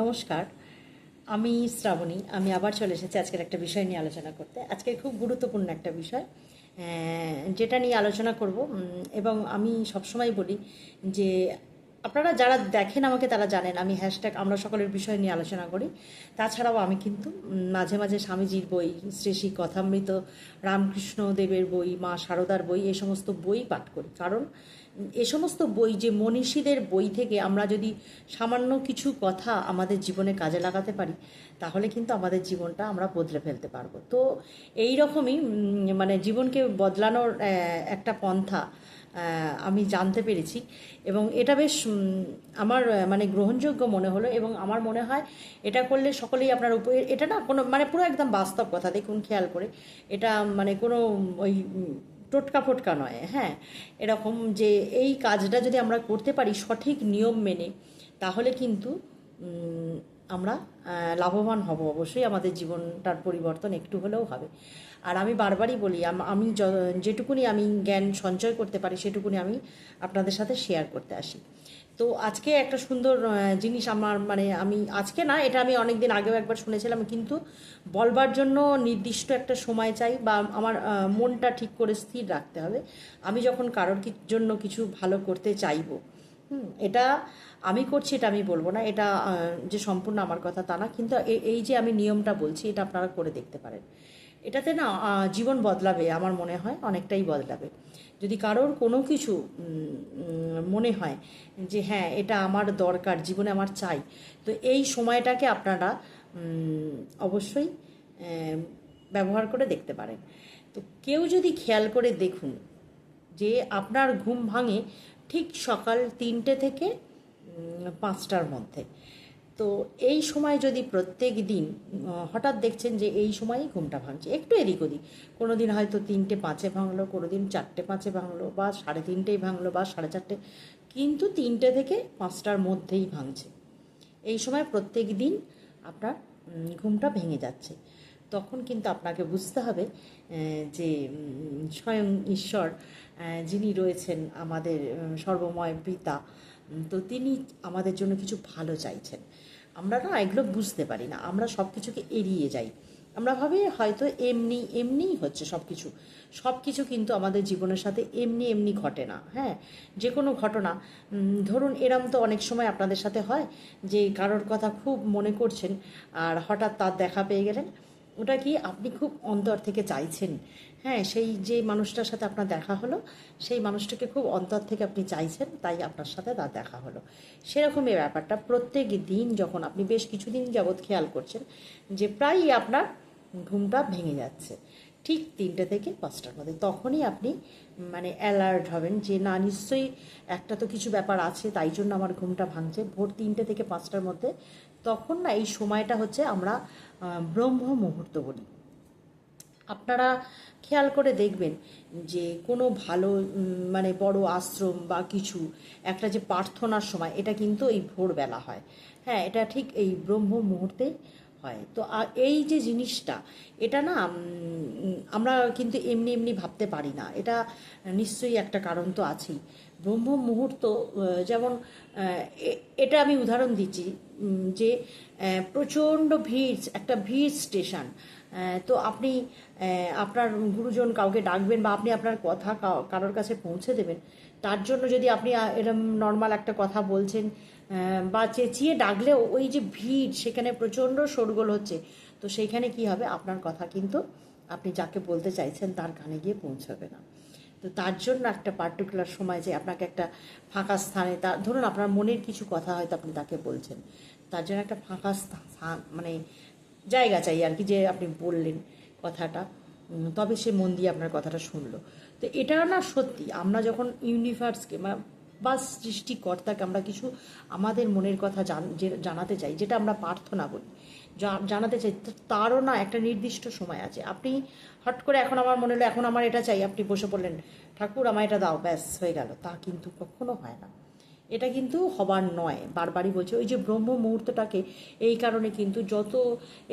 নমস্কার, আমি শ্রাবণী, আমি আবার চলে এসেছি আজকের একটা বিষয় নিয়ে আলোচনা করতে। আজকে খুব গুরুত্বপূর্ণ একটা বিষয় যেটা নিয়ে আলোচনা করব এবং আমি সবসময় বলি যে আপনারা যারা দেখেন আমাকে তারা জানেন, আমি হ্যাশট্যাগ আমরা সকলের বিষয় নিয়ে আলোচনা করি। তাছাড়াও আমি কিন্তু মাঝে মাঝে স্বামীজির বই, শ্রী শ্রী কথামৃত, রামকৃষ্ণ দেবের বই, মা সারদার বই, এ সমস্ত বই পাঠ করি। কারণ এ সমস্ত বই যে মনীষীদের বই থেকে আমরা যদি সামান্য কিছু কথা আমাদের জীবনে কাজে লাগাতে পারি, তাহলে কিন্তু আমাদের জীবনটা আমরা বদলে ফেলতে পারব। তো এই রকমই মানে জীবনকে বদলানোর একটা পন্থা আমি জানতে পেরেছি। এবং এটা বেশ আমার মানে গ্রহণযোগ্য মনে হলো এবং আমার মনে হয় এটা করলে সকলেই আপনার উপরে এটা না কোনো মানে পুরো একদম বাস্তব কথা, দেখুন খেয়াল করে। এটা মানে কোনো, ওই টোটকা ফোটকা নয় হ্যাঁ? এরকম যে এই কাজটা যদি আমরা করতে পারি সঠিক নিয়ম মেনে, তাহলে কিন্তু আমরা লাভবান হব। অবশ্যই আমাদের জীবনটার পরিবর্তন একটু হলেও হবে। আর আমি বারবারই বলি, আমি যেটুকুনি আমি জ্ঞান সঞ্চয় করতে পারি, সেটুকুনি আমি আপনাদের সাথে শেয়ার করতে আসি। তো আজকে একটা সুন্দর জিনিস আমার মানে আমি, আজকে না, এটা আমি অনেক দিন আগেও একবার শুনেছিলাম, কিন্তু বলবার জন্য নির্দিষ্ট একটা সময় চাই বা আমার মনটা ঠিক করে স্থির রাখতে হবে। আমি যখন কারোর জন্য কিছু ভালো করতে চাইব হুম, এটা আমি করছি, এটা আমি বলব না। এটা যে সম্পূর্ণ আমার কথা তা না, কিন্তু এই যে আমি নিয়মটা বলছি, এটা আপনারা করে দেখতে পারেন। এটাতে না জীবন বদলাবে, আমার মনে হয়, অনেকটাই বদলাবে। যদি কারোর কোনো কিছু মনে হয় যে হ্যাঁ এটা আমার দরকার, জীবনে আমার চাই, তো এই সময়টাকে আপনারা অবশ্যই ব্যবহার করে দেখতে পারেন। তো কেউ যদি খেয়াল করে দেখুন যে, আপনার ঘুম ভাঙে ঠিক সকাল তিনটে থেকে পাঁচটার মধ্যে। তো এই সময় যদি প্রত্যেক দিন হঠাৎ দেখছেন যে এই সময়ই ঘুমটা ভাঙছে, একটু এদিক ওদিক। কোনো দিন হয়তো তিনটে পাঁচে ভাঙলো কোনো দিন চারটে পাঁচে ভাঙলো, বা সাড়ে তিনটেই ভাঙলো, বা সাড়ে চারটে, কিন্তু তিনটে থেকে পাঁচটার মধ্যেই ভাঙছে। এই সময় প্রত্যেক দিন আপনার ঘুমটা ভেঙে যাচ্ছে। তখন কিন্তু আপনাকে বুঝতে হবে যে স্বয়ং ঈশ্বর যিনি রয়েছেন আমাদের সর্বময় পিতা তো তিনি আমাদের জন্য কিছু ভালো চাইছেন। আমরা না এগুলো বুঝতে পারি না, আমরা সব কিছুকে এড়িয়ে যাই। আমরা ভাবি হয়তো এমনি, এমনিই হচ্ছে সব কিছু সব কিছু কিন্তু আমাদের জীবনের সাথে এমনি এমনি ঘটে না হ্যাঁ? যে কোনো ঘটনা ধরুন এরম তো অনেক সময় আপনাদের সাথে হয় যে, কারোর কথা খুব মনে করছেন আর হঠাৎ তার দেখা পেয়ে গেলেন ওটা কি আপনি খুব অন্তর থেকে চাইছেন? হ্যাঁ সেই যে মানুষটার সাথে আপনার দেখা হলো, সেই মানুষটাকে খুব অন্তর থেকে আপনি চাইছেন, তাই আপনার সাথে তার দেখা হলো। সেরকমই ব্যাপারটা প্রত্যেক দিন যখন আপনি বেশ কিছুদিন যাবৎ খেয়াল করছেন যে প্রায়ই আপনার ঘুমটা ভেঙে যাচ্ছে, ঠিক তিনটে থেকে পাঁচটার মধ্যে। তখনই আপনি মানে অ্যালার্ট হবেন যে না, নিশ্চয়ই একটা তো কিছু ব্যাপার আছে, তাই জন্য আমার ঘুমটা ভাঙছে। ভোর তিনটে থেকে পাঁচটার মধ্যে তখন না এই সময়টা হচ্ছে আমরা ব্রহ্ম মুহূর্ত বলি। আপনারা খেয়াল করে দেখবেন যে কোনো ভালো মানে বড় আশ্রম বা কিছু, একটা যে প্রার্থনার সময়, এটা কিন্তু এই ভোরবেলা হয়। হ্যাঁ এটা ঠিক এই ব্রহ্ম মুহূর্তে হয়। তো এই যে জিনিসটা, এটা না আমরা কিন্তু এমনি এমনি ভাবতে পারি না। এটা নিশ্চয়ই একটা কারণ তো আছেই। ব্রহ্ম মুহূর্ত যেমন এটা আমি উদাহরণ দিচ্ছি যে প্রচণ্ড ভিড়, একটা ভিড় স্টেশন তো আপনি আপনার গুরুজন কাউকে ডাকবেন বা আপনি আপনার কথা কারোর কাছে পৌঁছে দেবেন, তার জন্য যদি আপনি এরম নর্মাল একটা কথা বলছেন বা চেঁচিয়ে ডাকলেও ওই যে ভিড়, সেখানে প্রচণ্ড শোরগোল হচ্ছে। তো সেইখানে কি হবে? আপনার কথা কিন্তু আপনি যাকে বলতে চাইছেন তার কানে গিয়ে পৌঁছাবে না। তো তার জন্য একটা পার্টিকুলার সময় যে আপনাকে একটা ফাঁকা স্থানে তার ধরুন আপনার মনের কিছু কথা হয়তো আপনি তাকে বলছেন। তার জন্য একটা ফাঁকা স্থান মানে জায়গা চাই আর কি যে আপনি বললেন কথাটা। তবে সে মন দিয়ে আপনার কথাটা শুনলো। তো এটা না সত্যি, আমরা যখন ইউনিভার্সকে মানে বা সৃষ্টিকর্তাকে আমরা কিছু আমাদের মনের কথা জানাতে চাই, যেটা আমরা প্রার্থনা বলি জানাতে চাই তারও না একটা নির্দিষ্ট সময় আছে। আপনি হট করে এখন আমার মনে হলো, এখন আমার এটা চাই, আপনি বসে পড়লেন, ঠাকুর আমার এটা দাও, ব্যাস, হয়ে গেল। তা কিন্তু কখনো হয় না। এটা কিন্তু হবার নয়। বারবারই বলছে, ওই যে ব্রহ্ম মুহূর্তটাকে, এই কারণে কিন্তু যত,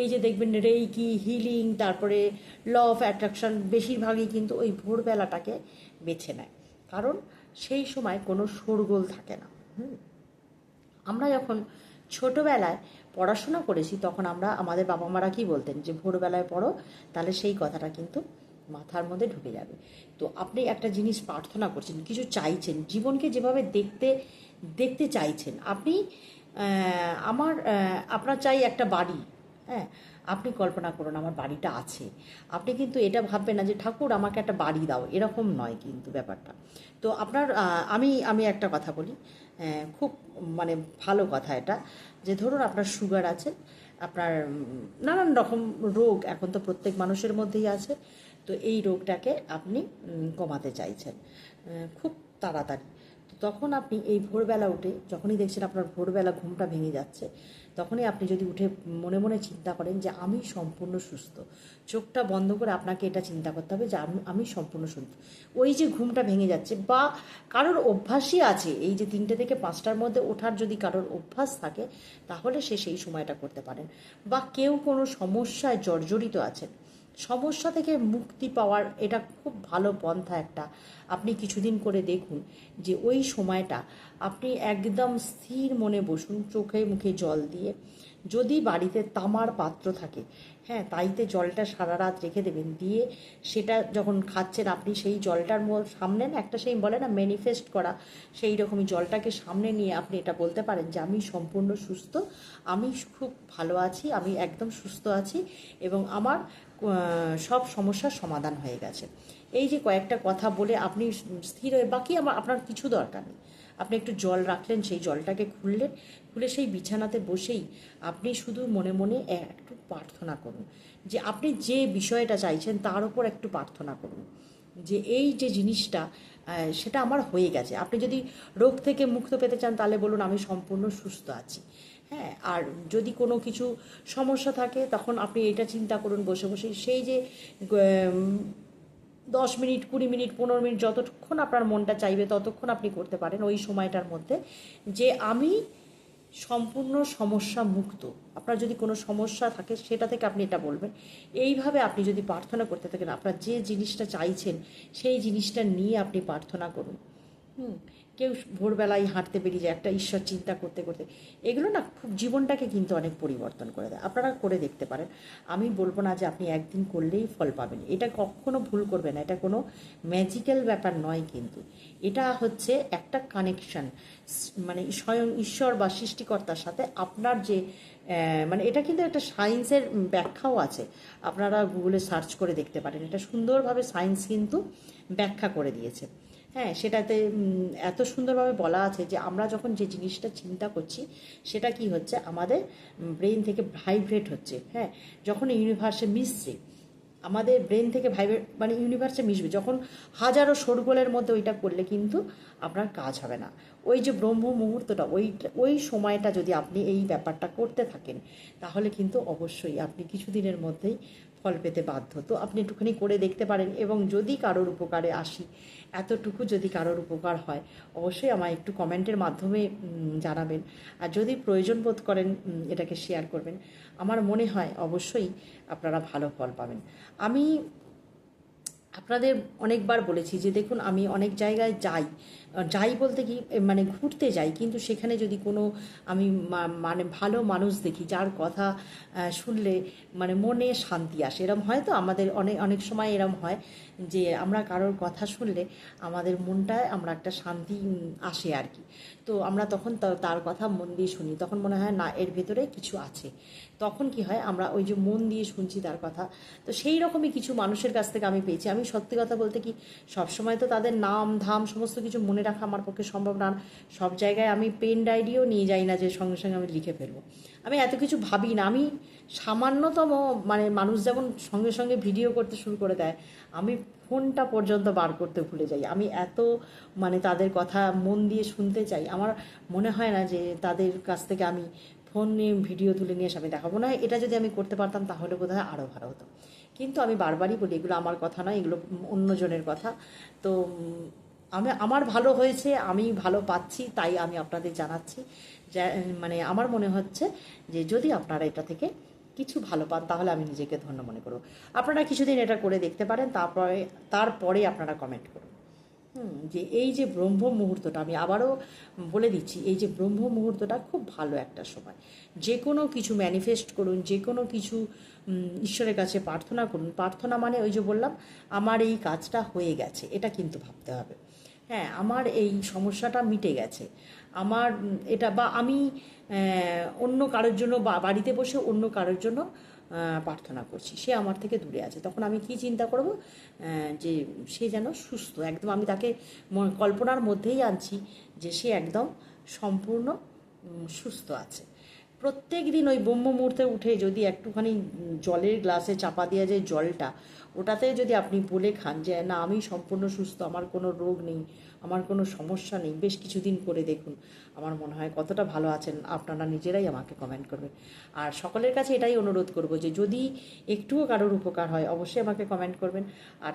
এই যে দেখবেন রেইকি, হিলিং, তারপরে ল অফ অ্যাট্রাকশন বেশিরভাগই কিন্তু ওই ভোরবেলাটাকে বেছে নেয়। কারণ সেই সময় কোনো শোরগোল থাকে না। হুম। আমরা যখন ছোটবেলায় পড়াশোনা করেছি, তখন আমরা আমাদের বাবা মারা কি বলতেন? যে, ভোরবেলায় পড়ো, তাহলে সেই কথাটা কিন্তু মাথার মধ্যে ঢুকে যাবে। তো আপনি একটা জিনিস প্রার্থনা করছেন, কিছু চাইছেন, জীবনকে যেভাবে দেখতে দেখতে চাইছেন, আপনি আমার আপনার চাই একটা বাড়ি হ্যাঁ? আপনি কল্পনা করুন, আমার বাড়িটা আছে। আপনি কিন্তু এটা ভাববেন না যে, ঠাকুর, আমাকে একটা বাড়ি দাও। এরকম নয় কিন্তু ব্যাপারটা। তো আপনার আমি আমি একটা কথা বলি খুব মানে ভালো কথা এটা, যে ধরুন আপনার সুগার আছে, আপনার নানান রকম রোগ এখন তো প্রত্যেক মানুষের মধ্যেই আছে, তো এই রোগটাকে আপনি কমাতে চাইছেন খুব তাড়াতাড়ি। তখন আপনি এই ভোরবেলা উঠে, যখনই দেখছেন আপনার ভোরবেলা ঘুমটা ভেঙে যাচ্ছে তখনই আপনি যদি উঠে মনে মনে চিন্তা করেন যে আমি সম্পূর্ণ সুস্থ, চোখটা বন্ধ করে আপনাকে এটা চিন্তা করতে হবে যে আমি আমি সম্পূর্ণ সুস্থ। ওই যে ঘুমটা ভেঙে যাচ্ছে বা কারোর অভ্যাসই আছে, এই যে তিনটে থেকে পাঁচটার মধ্যে ওঠার যদি কারোর অভ্যাস থাকে, তাহলে সে সেই সময়টা করতে পারেন। বা কেউ কোনো সমস্যায় জর্জরিত আছেন সমস্যা থেকে মুক্তি পাওয়ার এটা খুব ভালো পন্থা একটা। আপনি কিছুদিন করে দেখুন যে ওই সময়টা আপনি একদম স্থির মনে বসুন, চোখে মুখে জল দিয়ে। যদি বাড়িতে তামার পাত্র থাকে হ্যাঁ তাইতে জলটা সারা রাত রেখে দেবেন। দিয়ে সেটা যখন খাচ্ছেন আপনি, সেই জলটার সামনে না একটা সেই বলে না ম্যানিফেস্ট করা, সেই রকমই জলটাকে সামনে নিয়ে আপনি এটা বলতে পারেন যে, আমি সম্পূর্ণ সুস্থ, আমি খুব ভালো আছি, আমি একদম সুস্থ আছি এবং আমার সব সমস্যার সমাধান হয়ে গেছে। এই যে কয়েকটা কথা বলে আপনি স্থির হয়ে, বাকি আমার, আপনার কিছু দরকার নেই। আপনি একটু জল রাখলেন, সেই জলটাকে খুললেন, খুলে সেই বিছানাতে বসেই আপনি শুধু মনে মনে একটু প্রার্থনা করুন। যে আপনি যে বিষয়টা চাইছেন, তার উপর একটু প্রার্থনা করুন। যে এই যে জিনিসটা সেটা আমার হয়ে গেছে। আপনি যদি রোগ থেকে মুক্ত পেতে চান, তাহলে বলুন আমি সম্পূর্ণ সুস্থ আছি। হ্যাঁ আর যদি কোনো কিছু সমস্যা থাকে, তখন আপনি এটা চিন্তা করুন বসে বসে। সেই যে দশ মিনিট, কুড়ি মিনিট, পনেরো মিনিট যতক্ষণ আপনার মনটা চাইবে, ততক্ষণ আপনি করতে পারেন ওই সময়টার মধ্যে। যে, আমি সম্পূর্ণ সমস্যা মুক্ত। আপনার যদি কোনো সমস্যা থাকে, সেটা থেকে আপনি এটা বলবেন। এইভাবে আপনি যদি প্রার্থনা করতে থাকেন, আপনার যে জিনিসটা চাইছেন, সেই জিনিসটা নিয়ে আপনি প্রার্থনা করুন। হুম, কেউ ভোরবেলায় হাঁটতে বেরিয়ে যায়, একটা ঈশ্বর চিন্তা করতে করতে। এগুলো না খুব জীবনটাকে কিন্তু অনেক পরিবর্তন করে দেয়। আপনারা করে দেখতে পারেন। আমি বলব না যে আপনি একদিন করলেই ফল পাবেন। এটা কখনো ভুল করবে না। এটা কোনো ম্যাজিক্যাল ব্যাপার নয় কিন্তু। এটা হচ্ছে একটা কানেকশন মানে স্বয়ং ঈশ্বর বা সৃষ্টিকর্তার সাথে আপনার যে মানে এটা কিন্তু একটা সায়েন্সের ব্যাখ্যাও আছে। আপনারা গুগলে সার্চ করে দেখতে পারেন। এটা সুন্দরভাবে সায়েন্স কিন্তু ব্যাখ্যা করে দিয়েছে। হ্যাঁ সেটাতে এত সুন্দরভাবে বলা আছে যে আমরা যখন যে জিনিসটা চিন্তা করছি, সেটা কি হচ্ছে? আমাদের ব্রেন থেকে ভাইব্রেট হচ্ছে হ্যাঁ? যখন ইউনিভার্সে মিশছে, আমাদের ব্রেন থেকে ভাইব্রেট মানে ইউনিভার্সে মিশবে, যখন হাজারো শোরগোলের মধ্যে ওইটা করলে কিন্তু আপনার কাজ হবে না। ওই যে ব্রহ্ম মুহূর্তটা, ওই ওই সময়টা যদি আপনি এই ব্যাপারটা করতে থাকেন, তাহলে কিন্তু অবশ্যই আপনি কিছুদিনের মধ্যেই ফল পেতে বাধ্য। তো আপনি একটুখানি করে দেখতে পারেন এবং যদি কারোর উপকারে আসি, এতটুকু যদি কারোর উপকার হয়, অবশ্যই আমায় একটু কমেন্টের মাধ্যমে জানাবেন। আর যদি প্রয়োজন বোধ করেন এটাকে শেয়ার করবেন। আমার মনে হয় অবশ্যই আপনারা ভালো ফল পাবেন। আমি আপনাদের অনেকবার বলেছি যে, দেখুন, আমি অনেক জায়গায় যাই যাই বলতে কি মানে ঘুরতে যাই, কিন্তু সেখানে যদি কোনো আমি মানে ভালো মানুষ দেখি, যার কথা শুনলে মানে মনে শান্তি আসে। এরম হয় তো? আমাদের অনেক অনেক সময় এরম হয় যে আমরা কারোর কথা শুনলে আমাদের মনটায় আমরা একটা শান্তি আসে আর কি। তো আমরা তখন তার কথা মন দিয়ে শুনি। তখন মনে হয়, না, এর ভেতরে কিছু আছে। তখন কি হয়, আমরা ওই যে মন দিয়ে শুনছি তার কথা। তো সেই রকমই কিছু মানুষের কাছ থেকে আমি পেয়েছি। আমি সত্যি কথা বলতে কি, সবসময় তো তাদের নাম, ধাম, সমস্ত কিছু মনে রাখা আমার পক্ষে সম্ভব না। সব জায়গায় আমি পেন ডায়েরিও নিয়ে যাই না, যে সঙ্গে সঙ্গে আমি লিখে ফেলব। আমি এত কিছু ভাবি না। আমি সামান্যতম মানে মানুষ যেমন সঙ্গে সঙ্গে ভিডিও করতে শুরু করে দেয়, আমি ফোনটা পর্যন্ত বার করতে ভুলে যাই। আমি এত মানে তাদের কথা মন দিয়ে শুনতে চাই। আমার মনে হয় না যে তাদের কাছ থেকে আমি ফোন নিয়ে ভিডিও তুলে নিয়ে এসে আমি দেখাবো। না এটা যদি আমি করতে পারতাম, তাহলে বোধ হয় আরও ভালো হতো। কিন্তু আমি বারবারই বলি, এগুলো আমার কথা নয়, এগুলো অন্যজনের কথা। তো আমি, আমার ভালো হয়েছে, আমি ভালো পাচ্ছি, তাই আমি আপনাদের জানাচ্ছি। মানে আমার মনে হচ্ছে যে যদি আপনারা এটা থেকে কিছু ভালো পান, তাহলে আমি নিজেকে ধন্য মনে করব। আপনারা কিছুদিন এটা করে দেখতে পারেন, তারপরে তারপরে আপনারা কমেন্ট করুন। যে এই যে ব্রহ্ম মুহূর্তটা, আমি আবারও বলে দিচ্ছি, এই যে ব্রহ্ম মুহূর্তটা খুব ভালো একটা সময়। যে কোনো কিছু ম্যানিফেস্ট করুন, যে কোনো কিছু ঈশ্বরের কাছে প্রার্থনা করুন। প্রার্থনা মানে ওই যে বললাম, আমার এই কাজটা হয়ে গেছে, এটা কিন্তু ভাবতে হবে। হ্যাঁ আমার এই সমস্যাটা মিটে গেছে। আমার এটা বা আমি অন্য কারোর জন্য বা বাড়িতে বসে অন্য কারোর জন্য প্রার্থনা করছি। সে আমার থেকে দূরে আছে। তখন আমি কি চিন্তা করব? যে সে যেন সুস্থ, একদম আমি তাকে কল্পনার মধ্যেই আনছি যে সে একদম সম্পূর্ণ সুস্থ আছে। প্রত্যেক দিন ওই ব্রহ্ম মুহূর্তে উঠে যদি একটুখানি জলের গ্লাসে চাপা দেওয়া যায় জলটা ওটাতে যদি আপনি বলে খান যে, না, আমি সম্পূর্ণ সুস্থ, আমার কোনো রোগ নেই, আমার কোনো সমস্যা নেই, বেশ কিছুদিন করে দেখুন, আমার মনে হয় কতটা ভালো আছেন, আপনারা নিজেরাই আমাকে কমেন্ট করবেন। আর সকলের কাছে এটাই অনুরোধ করব যে, যদি একটুও কারোর উপকার হয়, অবশ্যই আমাকে কমেন্ট করবেন। আর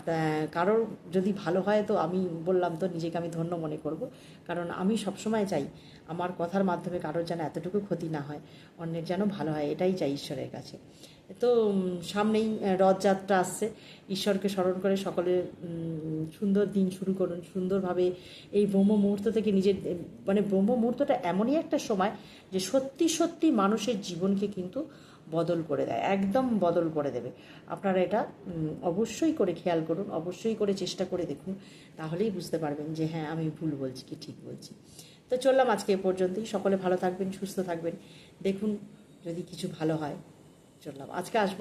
কারোর যদি ভালো হয় তো আমি বললাম তো, নিজেকে আমি ধন্য মনে করব। কারণ আমি সবসময় চাই, আমার কথার মাধ্যমে কারোর যেন এতটুকু ক্ষতি না হয়, অন্যের যেন ভালো হয়, এটাই চাই ঈশ্বরের কাছে। তো সামনেই রথযাত্রা আসছে। ঈশ্বরকে স্মরণ করে সকলে সুন্দর দিন শুরু করুন, সুন্দরভাবে এই ব্রহ্ম মুহূর্ত থেকে নিজের মানে ব্রহ্ম মুহূর্তটা এমনই একটা সময় যে সত্যি সত্যি মানুষের জীবনকে কিন্তু বদল করে দেয়, একদম বদল করে দেবে। আপনারা এটা অবশ্যই করে খেয়াল করুন, অবশ্যই করে চেষ্টা করে দেখুন, তাহলেই বুঝতে পারবেন যে হ্যাঁ আমি ভুল বলছি কি ঠিক বলছি। তো চললাম আজকে এ পর্যন্তই, সকলে ভালো থাকবেন, সুস্থ থাকবেন। দেখুন, যদি কিছু ভালো হয় চললাম। আজকে আসব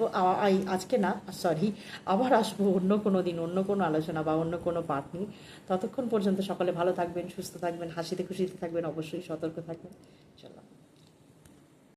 আজকে না সরি আবার আসব অন্য কোনো দিন, অন্য কোনো আলোচনা বা অন্য কোনো পাঠ নিয়ে। ততক্ষণ পর্যন্ত সকলে ভালো থাকবেন, সুস্থ থাকবেন, হাসিতে খুশিতে থাকবেন, অবশ্যই সতর্ক থাকবেন। চললাম।